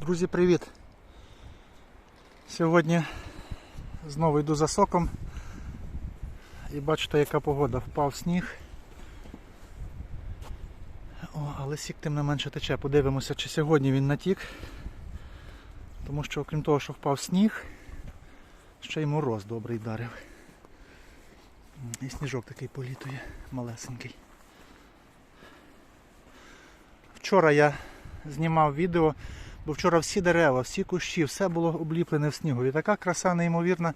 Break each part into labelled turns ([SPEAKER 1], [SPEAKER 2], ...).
[SPEAKER 1] Друзі, привіт! Сьогодні знову йду за соком і бачите, яка погода. Впав сніг. О, але сік тим не менше тече. Подивимося, чи сьогодні він натік. Тому що, окрім того, що впав сніг, ще й мороз добрий вдарив. І сніжок такий політує, малесенький. Вчора я знімав відео, бо вчора всі дерева, всі кущі, все було обліплене в снігу. І така краса неймовірна,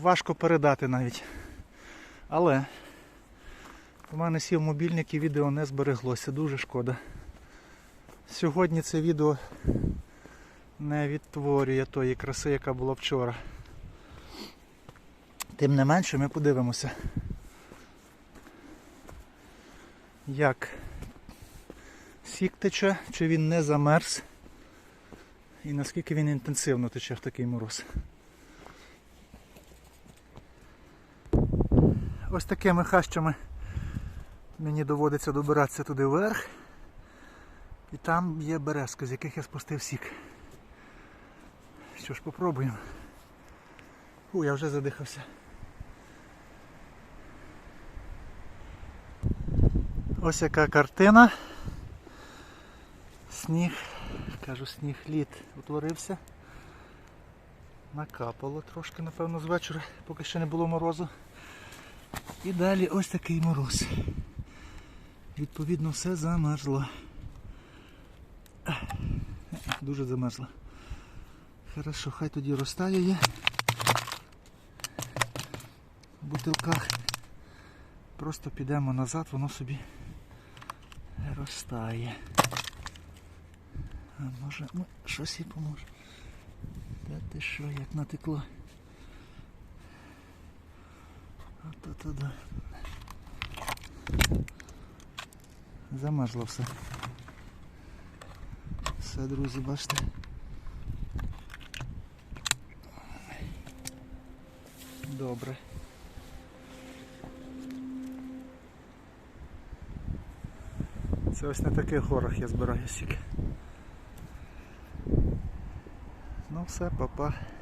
[SPEAKER 1] важко передати навіть. Але у мене сів мобільник і відео не збереглося, дуже шкода. Сьогодні це відео не відтворює тої краси, яка була вчора. Тим не менше ми подивимося, як сік тече, чи він не замерз і наскільки він інтенсивно тече в такий мороз. Ось такими хащами мені доводиться добиратися туди вверх. І там є березки, з яких я спустив сік. Що ж, попробуємо. Фу, я вже задихався. Ось яка картина. Сніг, кажу, сніг лід утворився. Накапало трошки, напевно, з вечора, поки ще не було морозу. І далі ось такий мороз. Відповідно, все замерзло. Дуже замерзло. Хорошо, хай тоді розтаює. В бутилках. Просто підемо назад, воно собі розтає. А може ну, щось і поможе. Та ти що, як натекло? Ото туди. Замерзло все. Все, друзі, бачите. Добре. Це ось на таких горах я збираю сік. não sei, papá.